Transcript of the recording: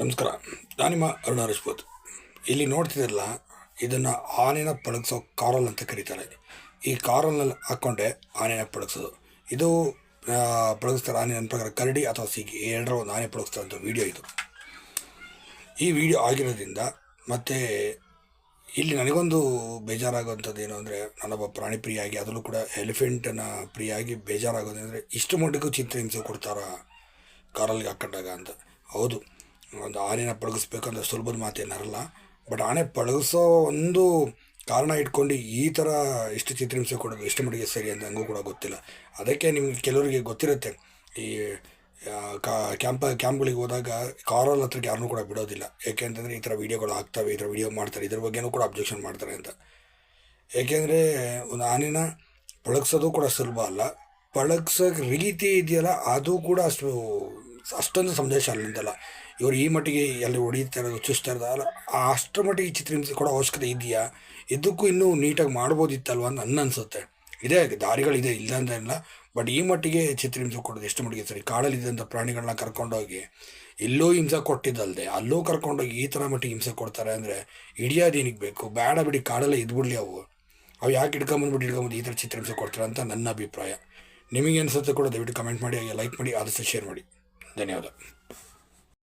ನಮಸ್ಕಾರ. ನಾನು ನಿಮ್ಮ ಅರುಣ ರಜಪೂತ್ ಇಲ್ಲಿ ನೋಡ್ತಿದ್ರಲ್ಲ, ಇದನ್ನು ಆನೆನ ಪಳಗಿಸೋ ಕಾರಲ್ ಅಂತ ಕರೀತಾರೆ. ಈ ಕಾರಲ್ನಲ್ಲಿ ಹಾಕ್ಕೊಂಡೆ ಆನೆನ ಪಳಗಿಸೋದು. ಇದು ಪಳಗಿಸ್ತಾರೆ ಆನೆ ನನ್ನ ಪ್ರಕಾರ ಕರಡಿ ಅಥವಾ ಸಿಗಿ. ಎರಡರ ಒಂದು ಆನೆ ಪಳಗಿಸ್ತಾರೆ ಅಂತ ವಿಡಿಯೋ ಇದು. ಈ ವಿಡಿಯೋ ಆಗಿರೋದ್ರಿಂದ ಮತ್ತು ಇಲ್ಲಿ ನನಗೊಂದು ಬೇಜಾರಾಗುವಂಥದ್ದು ಏನು ಅಂದರೆ, ನಾನೊಬ್ಬ ಪ್ರಾಣಿ ಪ್ರಿಯಾಗಿ ಅದರಲ್ಲೂ ಕೂಡ ಎಲಿಫೆಂಟನ್ನು ಪ್ರಿಯಾಗಿ ಬೇಜಾರಾಗೋದಂದರೆ ಇಷ್ಟು ಮಟ್ಟಿಗೂ ಚಿತ್ರಹಿಂಸೆ ಕೊಡ್ತಾರ ಕಾರಲ್ಲಿ ಹಾಕೊಂಡಾಗ ಅಂತ. ಹೌದು. ಒಂದು ಆನೆನ ಪಳಗಿಸ್ಬೇಕಂದ್ರೆ ಸುಲಭದ ಮಾತೇನಾರಲ್ಲ ಬಟ್ ಆನೆ ಪಳಗಿಸೋ ಒಂದು ಕಾರಣ ಇಟ್ಕೊಂಡು ಈ ಥರ ಇಷ್ಟು ಚಿತ್ರಹಿಂಸೆ ಕೊಡೋದು ಎಷ್ಟು ಮಟ್ಟಿಗೆ ಸರಿ ಅಂತ ನನಗೂ ಕೂಡ ಗೊತ್ತಿಲ್ಲ. ಅದಕ್ಕೆ ನಿಮ್ಗೆ ಕೆಲವರಿಗೆ ಗೊತ್ತಿರುತ್ತೆ. ಈ ಕಾ, ಕ್ಯಾಂಪ, ಕ್ಯಾಂಪ್ಗಳಿಗೆ ಹೋದಾಗ ಕಾರಲ್ಲಿ ಹತ್ರಕ್ಕೆ ಯಾರನ್ನೂ ಕೂಡ ಬಿಡೋದಿಲ್ಲ. ಏಕೆಂತಂದರೆ ಈ ಥರ ವೀಡಿಯೋಗಳು ಆಗ್ತವೆ, ಈ ಥರ ವೀಡಿಯೋ ಮಾಡ್ತಾರೆ, ಇದ್ರ ಬಗ್ಗೆನೂ ಕೂಡ ಅಬ್ಜೆಕ್ಷನ್ ಮಾಡ್ತಾರೆ ಅಂತ. ಏಕೆಂದರೆ ಒಂದು ಆನೆನ ಪಳಗ್ಸೋದು ಕೂಡ ಸುಲಭ ಅಲ್ಲ. ಪಳಗ್ಸೋ ರೀತಿ ಇದೆಯಲ್ಲ, ಅದು ಕೂಡ ಅಷ್ಟು ಅಷ್ಟೊಂದು ಸಂದೇಶ ಅಲ್ಲಿಂದಲ್ಲ. ಇವರು ಈ ಮಟ್ಟಿಗೆ ಎಲ್ಲಿ ಹೊಡಿತಾ ಇರೋದು ಅಲ್ಲ. ಆ ಅಷ್ಟರ ಮಟ್ಟಿಗೆ ಚಿತ್ರಹಿಂಸೆ ಕೊಡೋ ಅವಶ್ಯಕತೆ ಇದೆಯಾ? ಇದಕ್ಕೂ ಇನ್ನೂ ನೀಟಾಗಿ ಮಾಡ್ಬೋದಿತ್ತಲ್ವ ಅಂತ ನನ್ನ ಅನಿಸುತ್ತೆ. ಇದೇ ದಾರಿಗಳಿದೆ ಇಲ್ಲ ಅಂತ ಇಲ್ಲ ಬಟ್ ಈ ಮಟ್ಟಿಗೆ ಚಿತ್ರಹಿಂಸೆ ಕೊಡೋದು ಎಷ್ಟು ಮಟ್ಟಿಗೆ ಸರಿ? ಕಾಡಲ್ಲಿದ್ದಂಥ ಪ್ರಾಣಿಗಳನ್ನ ಕರ್ಕೊಂಡೋಗಿ ಎಲ್ಲೋ ಹಿಂಸೆ ಕೊಟ್ಟಿದ್ದಲ್ಲದೆ ಅಲ್ಲೂ ಕರ್ಕೊಂಡೋಗಿ ಈ ಥರ ಮಟ್ಟಿಗೆ ಹಿಂಸೆ ಕೊಡ್ತಾರೆ ಅಂದರೆ ಹಿಡಿಯೋದೇನಿಗೆ ಬೇಕು? ಬೇಡ ಬಿಡಿ, ಕಾಡಲ್ಲೇ ಇದ್ಬಿಡ್ಲಿ ಅವು. ಅವು ಯಾಕೆ ಹಿಡ್ಕೊಂಬಂದ್ಬಿಟ್ಟು ಹಿಡ್ಕೊಂಬಂದು ಈ ಥರ ಚಿತ್ರಹಿಂಸೆ ಕೊಡ್ತಾರೆ ಅಂತ ನನ್ನ ಅಭಿಪ್ರಾಯ. ನಿಮಗೆ ಅನಿಸುತ್ತೆ ಕೂಡ ದಯವಿಟ್ಟು ಕಮೆಂಟ್ ಮಾಡಿ, ಹಾಗೆ ಲೈಕ್ ಮಾಡಿ, ಆದಷ್ಟು ಶೇರ್ ಮಾಡಿ. 得了的。